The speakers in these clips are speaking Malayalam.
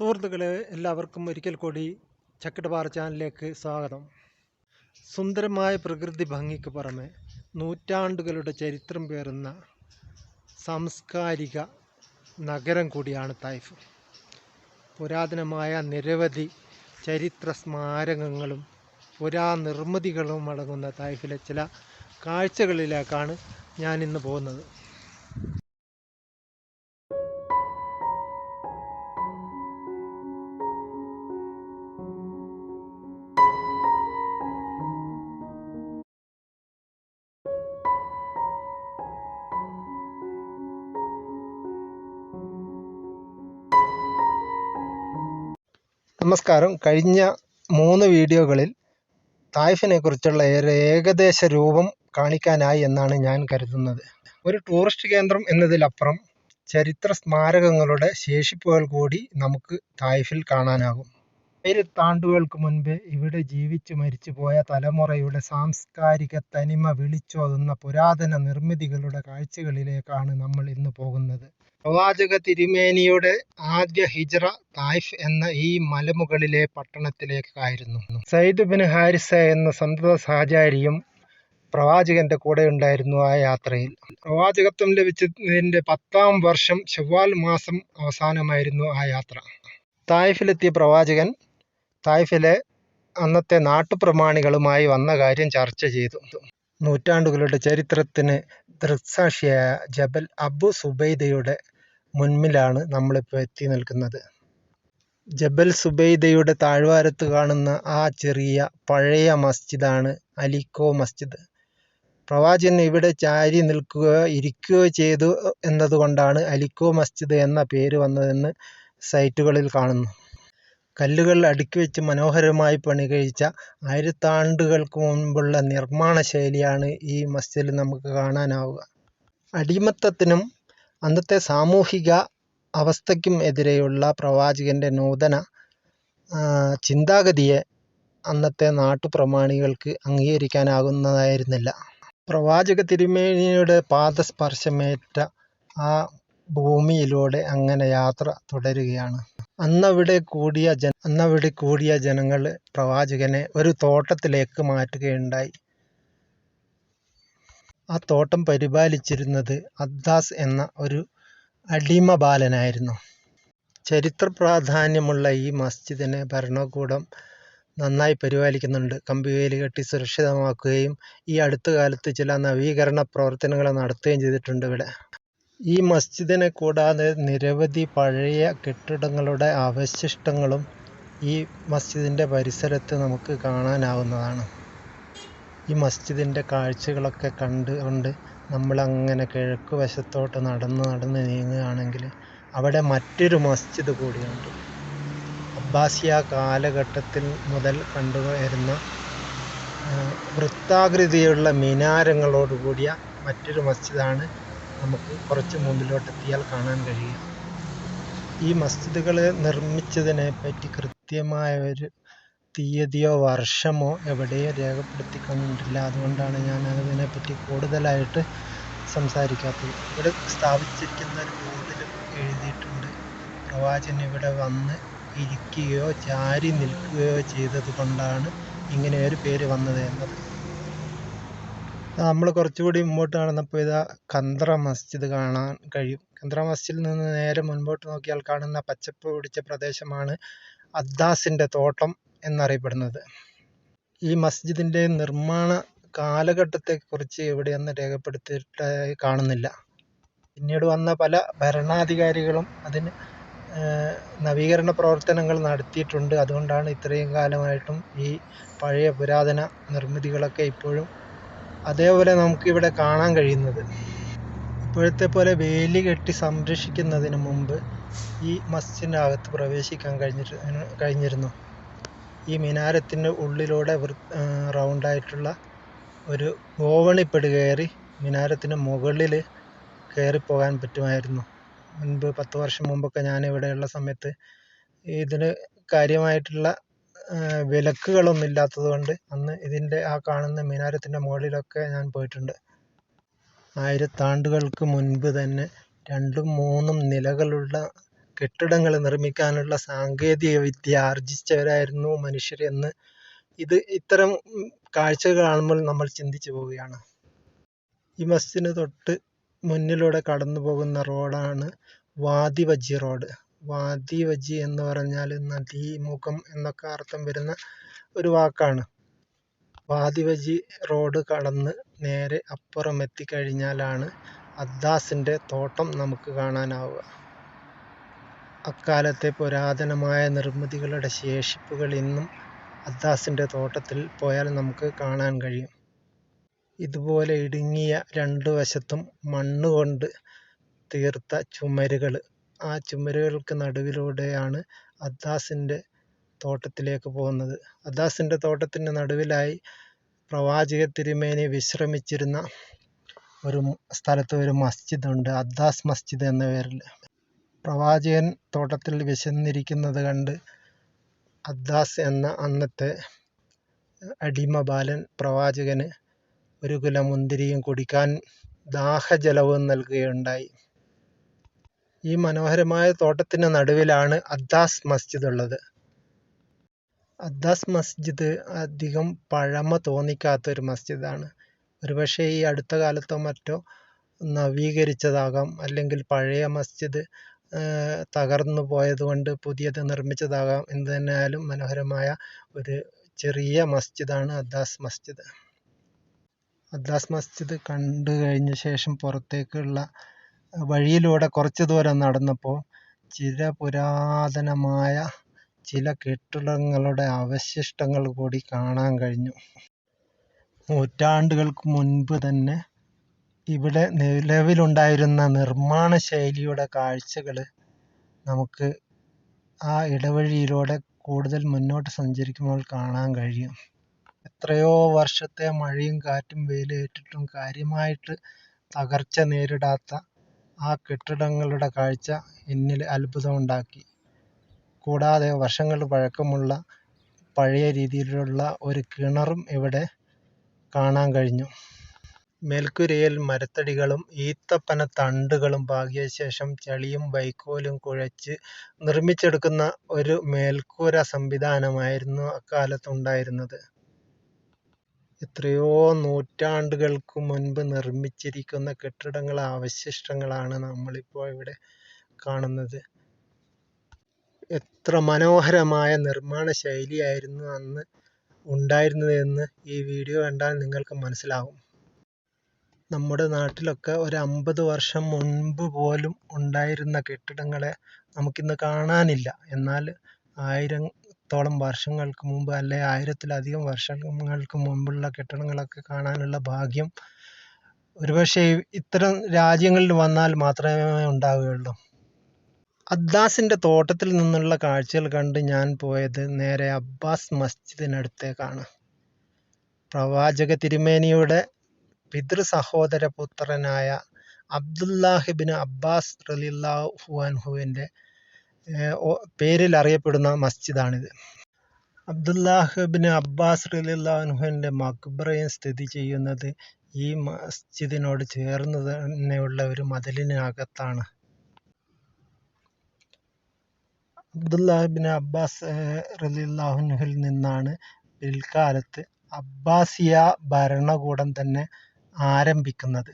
സുഹൃത്തുക്കളെ എല്ലാവർക്കും ഒരിക്കൽ കൂടി ചക്കിട്ടപാറ ചാനലിലേക്ക് സ്വാഗതം. സുന്ദരമായ പ്രകൃതി ഭംഗിക്ക് പുറമെ നൂറ്റാണ്ടുകളുടെ ചരിത്രം പേറുന്ന സാംസ്കാരിക നഗരം കൂടിയാണ് തായ്ഫ്. പുരാതനമായ നിരവധി ചരിത്ര സ്മാരകങ്ങളും പുരാനിർമ്മിതികളും അടങ്ങുന്ന തായ്ഫിലെ ചില കാഴ്ചകളിലേക്കാണ് ഞാൻ ഇന്ന് പോകുന്നത്. നമസ്കാരം. കഴിഞ്ഞ മൂന്ന് വീഡിയോകളിൽ തായ്ഫിനെ കുറിച്ചുള്ള ഏറെ ഏകദേശ രൂപം കാണിക്കാനായി എന്നാണ് ഞാൻ കരുതുന്നത്. ഒരു ടൂറിസ്റ്റ് കേന്ദ്രം എന്നതിലപ്പുറം ചരിത്ര സ്മാരകങ്ങളുടെ ശേഷിപ്പുകൾ കൂടി നമുക്ക് തായ്ഫിൽ കാണാനാകും. ആയിരത്താണ്ടുകൾക്ക് മുൻപ് ഇവിടെ ജീവിച്ചു മരിച്ചുപോയ തലമുറയുടെ സാംസ്കാരിക തനിമ വിളിച്ചോതുന്ന പുരാതന നിർമ്മിതികളുടെ കാഴ്ചകളിലേക്കാണ് നമ്മൾ ഇന്ന് പോകുന്നത്. പ്രവാചക തിരുമേനിയുടെ ആദ്യ ഹിജ്റ തായിഫ് എന്ന ഈ മലമുകളിലെ പട്ടണത്തിലേക്കായിരുന്നു. സയ്യിദ് ബിൻ ഹാരിസ എന്ന സന്തത സഹചാരിയും പ്രവാചകന്റെ കൂടെ ഉണ്ടായിരുന്നു ആ യാത്രയിൽ. പ്രവാചകത്വം ലഭിച്ചതിന്റെ പത്താം വർഷം ശവ്വാൽ മാസം അവസാനമായിരുന്നു ആ യാത്ര. തായിഫിലെത്തിയ പ്രവാചകൻ തായ്ഫിലെ അന്നത്തെ നാട്ടുപ്രമാണികളുമായി വന്ന കാര്യം ചർച്ച ചെയ്തു. നൂറ്റാണ്ടുകളുടെ ചരിത്രത്തിന് ദൃക്സാക്ഷിയായ ജബൽ അബു സുബൈദയുടെ മുൻപിലാണ് നമ്മളിപ്പോൾ എത്തി നിൽക്കുന്നത്. ജബൽ സുബൈദയുടെ താഴ്വാരത്ത് കാണുന്ന ആ ചെറിയ പഴയ മസ്ജിദാണ് അലിക്കോ മസ്ജിദ്. പ്രവാചകൻ ഇവിടെ ചാരി നിൽക്കുകയോ ഇരിക്കുകയോ ചെയ്തു എന്നതുകൊണ്ടാണ് അലിക്കോ മസ്ജിദ് എന്ന പേര് വന്നതെന്ന് സൈറ്റുകളിൽ കാണുന്നു. കല്ലുകൾ അടുക്കി വെച്ച് മനോഹരമായി പണി കഴിച്ച ആയിരത്താണ്ടുകൾക്ക് മുൻപുള്ള നിർമ്മാണ ശൈലിയാണ് ഈ മസ്ജിദിൽ നമുക്ക് കാണാനാവുക. അടിമത്തത്തിനും അന്നത്തെ സാമൂഹിക അവസ്ഥയ്ക്കും എതിരെയുള്ള പ്രവാചകന്റെ നൂതന ചിന്താഗതിയെ അന്നത്തെ നാട്ടുപ്രമാണികൾക്ക് അംഗീകരിക്കാനാകുന്നതായിരുന്നില്ല. പ്രവാചക തിരുമേനിയുടെ പാദസ്പർശമേറ്റ ആ ഭൂമിയിലൂടെ അങ്ങനെ യാത്ര തുടരുകയാണ്. അന്നവിടെ കൂടിയ ജന അന്നവിടെ കൂടിയ ജനങ്ങൾ പ്രവാചകനെ ഒരു തോട്ടത്തിലേക്ക് മാറ്റുകയുണ്ടായി. ആ തോട്ടം പരിപാലിച്ചിരുന്നത് അദ്ദാസ് എന്ന ഒരു അടിമ ബാലനായിരുന്നു. ചരിത്ര പ്രാധാന്യമുള്ള ഈ മസ്ജിദിനെ ഭരണകൂടം നന്നായി പരിപാലിക്കുന്നുണ്ട്. കമ്പിവേലി കെട്ടി സുരക്ഷിതമാക്കുകയും ഈ അടുത്ത കാലത്ത് ചില നവീകരണ പ്രവർത്തനങ്ങൾ നടത്തുകയും ചെയ്തിട്ടുണ്ട് ഇവിടെ. ഈ മസ്ജിദിനെ കൂടാതെ നിരവധി പഴയ കെട്ടിടങ്ങളുടെ അവശിഷ്ടങ്ങളും ഈ മസ്ജിദിന്റെ പരിസരത്ത് നമുക്ക് കാണാനാവുന്നതാണ്. ഈ മസ്ജിദിന്റെ കാഴ്ചകളൊക്കെ കണ്ടുകൊണ്ട് നമ്മളങ്ങനെ കിഴക്ക് വശത്തോട്ട് നടന്ന് നടന്ന് നീങ്ങുകയാണെങ്കിൽ അവിടെ മറ്റൊരു മസ്ജിദ് കൂടിയുണ്ട്. അബ്ബാസിയ കാലഘട്ടത്തിൽ മുതൽ കണ്ടുവരുന്ന വൃത്താകൃതിയുള്ള മിനാരങ്ങളോട് കൂടിയ മറ്റൊരു മസ്ജിദാണ് നമുക്ക് കുറച്ച് മുമ്പിലോട്ടെത്തിയാൽ കാണാൻ കഴിയുക ഈ മസ്ജിദുകൾ നിർമ്മിച്ചതിനെ പറ്റി കൃത്യമായ ഒരു തീയതിയോ വർഷമോ എവിടെയും രേഖപ്പെടുത്തി കണ്ടിട്ടില്ല അതുകൊണ്ടാണ് ഞാൻ അതിനെപ്പറ്റി കൂടുതലായിട്ട് സംസാരിക്കാത്തത്. ഇവിടെ സ്ഥാപിച്ചിരിക്കുന്ന ഒരു ബോർഡിലും എഴുതിയിട്ടുണ്ട്. പ്രവാചകൻ ഇവിടെ വന്ന് ഇരിക്കുകയോ ചാരി നിൽക്കുകയോ ചെയ്തത് കൊണ്ടാണ് ഇങ്ങനെ ഒരു പേര് വന്നത് എന്നത്. നമ്മൾ കുറച്ചുകൂടി മുമ്പോട്ട് നടന്നപ്പോൾ ഇതാ കന്ത്ര മസ്ജിദ് കാണാൻ കഴിയും. കന്ത്ര മസ്ജിദിൽ നിന്ന് നേരെ മുൻപോട്ട് നോക്കിയാൽ കാണുന്ന പച്ചപ്പ് പിടിച്ച പ്രദേശമാണ് അദ്ദാസിന്റെ തോട്ടം എന്നറിയപ്പെടുന്നത്. ഈ മസ്ജിദിന്റെ നിർമ്മാണ കാലഘട്ടത്തെക്കുറിച്ച് എവിടെയൊന്നും രേഖപ്പെടുത്തിയിട്ട് കാണുന്നില്ല. പിന്നീട് വന്ന പല ഭരണാധികാരികളും അതിന് നവീകരണ പ്രവർത്തനങ്ങൾ നടത്തിയിട്ടുണ്ട്. അതുകൊണ്ടാണ് ഇത്രയും കാലമായിട്ടും ഈ പഴയ പുരാതന നിർമ്മിതികളൊക്കെ ഇപ്പോഴും അതേപോലെ നമുക്കിവിടെ കാണാൻ കഴിയുന്നത് ഇപ്പോഴത്തെ പോലെ വേലി കെട്ടി സംരക്ഷിക്കുന്നതിന് മുമ്പ് ഈ മസ്ജിദിന്റെ അകത്ത് പ്രവേശിക്കാൻ കഴിഞ്ഞിട്ട് കഴിഞ്ഞിരുന്നു. ഈ മിനാരത്തിന്റെ ഉള്ളിലൂടെ റൗണ്ടായിട്ടുള്ള ഒരു ഗോവണിപ്പടി കയറി മിനാരത്തിന് മുകളിൽ കയറിപ്പോകാൻ പറ്റുമായിരുന്നു. മുൻപ് പത്ത് വർഷം മുമ്പൊക്കെ ഞാൻ ഇവിടെയുള്ള സമയത്ത് ഇതിന് കാര്യമായിട്ടുള്ള വിലക്കുകളൊന്നും ഇല്ലാത്തത് കൊണ്ട് അന്ന് ഇതിന്റെ ആ കാണുന്ന മിനാരത്തിന്റെ മുകളിലൊക്കെ ഞാൻ പോയിട്ടുണ്ട്. ആയിരത്താണ്ടുകൾക്ക് മുൻപ് തന്നെ രണ്ടും മൂന്നും നിലകളുള്ള കെട്ടിടങ്ങൾ നിർമ്മിക്കാനുള്ള സാങ്കേതിക വിദ്യ ആർജിച്ചവരായിരുന്നു മനുഷ്യരെന്ന് ഇത് ഇത്തരം കാഴ്ചകൾ കാണുമ്പോൾ നമ്മൾ ചിന്തിച്ചു പോവുകയാണ്. ഈ മസ്ജിദിന് തൊട്ട് മുന്നിലൂടെ കടന്നു പോകുന്ന റോഡാണ് വാദി വജി റോഡ്. വാദി വജി എന്ന് പറഞ്ഞാൽ നദീമുഖം എന്നൊക്കെ അർത്ഥം വരുന്ന ഒരു വാക്കാണ്. വാദി വജി റോഡ് കടന്ന് നേരെ അപ്പുറം എത്തിക്കഴിഞ്ഞാലാണ് അദ്ദാസിന്റെ തോട്ടം നമുക്ക് കാണാനാവുക. അക്കാലത്തെ പുരാതനമായ നിർമ്മിതികളുടെ ശേഷിപ്പുകൾ ഇന്നും അദ്ദാസിന്റെ തോട്ടത്തിൽ പോയാൽ നമുക്ക് കാണാൻ കഴിയും. ഇതുപോലെ ഇടുങ്ങിയ രണ്ടു വശത്തും മണ്ണുകൊണ്ട് തീർത്ത ചുമരുകൾ ആ ചുമരുകൾക്ക് നടുവിലൂടെയാണ് അദ്ദാസിന്റെ തോട്ടത്തിലേക്ക് പോകുന്നത്. അദ്ദാസിന്റെ തോട്ടത്തിന് നടുവിലായി പ്രവാചക തിരുമേനി വിശ്രമിച്ചിരുന്ന ഒരു സ്ഥലത്ത് ഒരു മസ്ജിദ് ഉണ്ട് അദ്ദാസ് മസ്ജിദ് എന്ന പേരിൽ. പ്രവാചകൻ തോട്ടത്തിൽ വിശന്നിരിക്കുന്നത് കണ്ട് അദ്ദാസ് എന്ന അന്നത്തെ അടിമ ബാലൻ പ്രവാചകന് ഒരു കുല മുന്തിരിയും കുടിക്കാൻ ദാഹജലവും നൽകുകയുണ്ടായി. ഈ മനോഹരമായ തോട്ടത്തിന് നടുവിലാണ് അദ്ദാസ് മസ്ജിദ് ഉള്ളത്. അദ്ദാസ് മസ്ജിദ് അധികം പഴമ തോന്നിക്കാത്ത ഒരു മസ്ജിദാണ്. ഒരുപക്ഷെ ഈ അടുത്ത കാലത്തോ മറ്റോ നവീകരിച്ചതാകാം അല്ലെങ്കിൽ പഴയ മസ്ജിദ് തകർന്നു പോയതുകൊണ്ട് പുതിയത് നിർമ്മിച്ചതാകാം എന്ത് തന്നെയായാലും മനോഹരമായ ഒരു ചെറിയ മസ്ജിദാണ് അദ്ദാസ് മസ്ജിദ്. അദ്ദാസ് മസ്ജിദ് കണ്ടു കഴിഞ്ഞ ശേഷം പുറത്തേക്കുള്ള വഴിയിലൂടെ കുറച്ച് ദൂരം നടന്നപ്പോൾ ചില പുരാതനമായ ചില കെട്ടിടങ്ങളുടെ അവശിഷ്ടങ്ങൾ കൂടി കാണാൻ കഴിഞ്ഞു. നൂറ്റാണ്ടുകൾക്ക് മുൻപ് തന്നെ ഇവിടെ നിലവിലുണ്ടായിരുന്ന നിർമ്മാണ ശൈലിയുടെ കാഴ്ചകൾ നമുക്ക് ആ ഇടവഴിയിലൂടെ കൂടുതൽ മുന്നോട്ട് സഞ്ചരിക്കുമ്പോൾ കാണാൻ കഴിയും. എത്രയോ വർഷത്തെ മഴയും കാറ്റും വെയിലേറ്റിട്ടും കാര്യമായിട്ട് തകർച്ച നേരിടാത്ത ആ കെട്ടിടങ്ങളുടെ കാഴ്ച എന്നിൽ അത്ഭുതമുണ്ടാക്കി. കൂടാതെ വർഷങ്ങൾ പഴക്കമുള്ള പഴയ രീതിയിലുള്ള ഒരു കിണറും ഇവിടെ കാണാൻ കഴിഞ്ഞു. മേൽക്കൂരയിൽ മരത്തടികളും ഈത്തപ്പന തണ്ടുകളും ശേഷം ചളിയും വൈക്കോലും കുഴച്ച് നിർമ്മിച്ചെടുക്കുന്ന ഒരു മേൽക്കൂര സംവിധാനമായിരുന്നു അക്കാലത്ത് ഉണ്ടായിരുന്നത് എത്രയോ നൂറ്റാണ്ടുകൾക്ക് മുൻപ് നിർമ്മിച്ചിരിക്കുന്ന കെട്ടിടങ്ങളെ അവശിഷ്ടങ്ങളാണ് നമ്മളിപ്പോൾ ഇവിടെ കാണുന്നത്. എത്ര മനോഹരമായ നിർമ്മാണ ശൈലിയായിരുന്നു അന്ന് ഉണ്ടായിരുന്നതെന്ന് ഈ വീഡിയോ കണ്ടാൽ നിങ്ങൾക്ക് മനസ്സിലാകും നമ്മുടെ നാട്ടിലൊക്കെ ഒരു അമ്പത് വർഷം മുൻപ് പോലും ഉണ്ടായിരുന്ന കെട്ടിടങ്ങളെ നമുക്കിന്ന് കാണാനില്ല. എന്നാൽ ആയിരത്തോളം വർഷങ്ങൾക്ക് മുമ്പ് അല്ലെ ആയിരത്തിലധികം വർഷങ്ങൾക്ക് മുമ്പുള്ള കെട്ടിടങ്ങളൊക്കെ കാണാനുള്ള ഭാഗ്യം ഒരുപക്ഷെ ഇത്തരം രാജ്യങ്ങളിൽ വന്നാൽ മാത്രമേ ഉണ്ടാവുകയുള്ളൂ. അദ്ദാസിന്റെ തോട്ടത്തിൽ നിന്നുള്ള കാഴ്ചകൾ കണ്ട് ഞാൻ പോയത് നേരെ അബ്ബാസ് മസ്ജിദിനടുത്തേക്കാണ്. പ്രവാചക തിരുമേനിയുടെ പിതൃ സഹോദര പുത്രനായ അബ്ദുല്ലാഹിബിൻ അബ്ബാസ് റലില്ലാഹു അൻഹുവിന്റെ പേരിൽ അറിയപ്പെടുന്ന മസ്ജിദാണിത്. അബ്ദുല്ലാഹിബിൻ അബ്ബാസ് റലില്ലാഹുവിന്റെ മക്ബറയും സ്ഥിതി ചെയ്യുന്നത് ഈ മസ്ജിദിനോട് ചേർന്ന് തന്നെയുള്ള ഒരു മതിലിനകത്താണ്. അബ്ദുല്ലാഹിബിൻ അബ്ബാസ് റലിള്ളാഹുനുഹിൽ നിന്നാണ് പിൽക്കാലത്ത് അബ്ബാസിയ ഭരണകൂടം തന്നെ ആരംഭിക്കുന്നത്.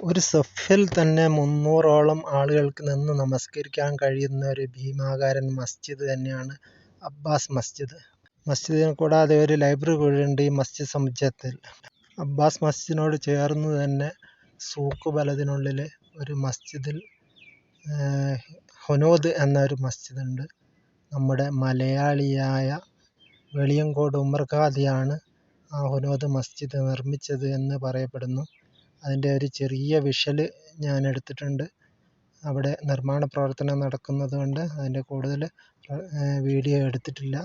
ഒരു സഫിൽ തന്നെ മുന്നൂറോളം ആളുകൾക്ക് നിന്ന് നമസ്കരിക്കാൻ കഴിയുന്ന ഒരു ഭീമാകാരൻ മസ്ജിദ് തന്നെയാണ് അബ്ബാസ് മസ്ജിദ്. മസ്ജിദിനെ കൂടാതെ ഒരു ലൈബ്രറി കൂടിയുണ്ട് ഈ മസ്ജിദ് സമുച്ചയത്തിൽ. അബ്ബാസ് മസ്ജിദിനോട് ചേർന്ന് തന്നെ സൂക്ക് ബലതിനുള്ളിൽ ഒരു മസ്ജിദിൽ ഹൊനോദ് എന്ന ഒരു മസ്ജിദ് ഉണ്ട്. നമ്മുടെ മലയാളിയായ വെളിയങ്കോട് ഉമർ ഖാദിയാണ് ആ ഹുനോദ് മസ്ജിദ് നിർമ്മിച്ചത് എന്ന് പറയപ്പെടുന്നു. അതിന്റെ ഒരു ചെറിയ വിഷ്വൽ ഞാൻ എടുത്തിട്ടുണ്ട് അവിടെ നിർമ്മാണ പ്രവർത്തനം നടക്കുന്നത് കൊണ്ട് അതിന്റെ കൂടുതൽ വീഡിയോ എടുത്തിട്ടില്ല.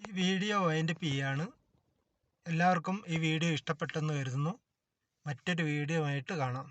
ഈ വീഡിയോ വൈൻഡപ്പ് ചെയ്യാണ് എല്ലാവർക്കും ഈ വീഡിയോ ഇഷ്ടപ്പെട്ടെന്ന് കരുതുന്നു. മറ്റൊരു വീഡിയോ ആയിട്ട് കാണാം.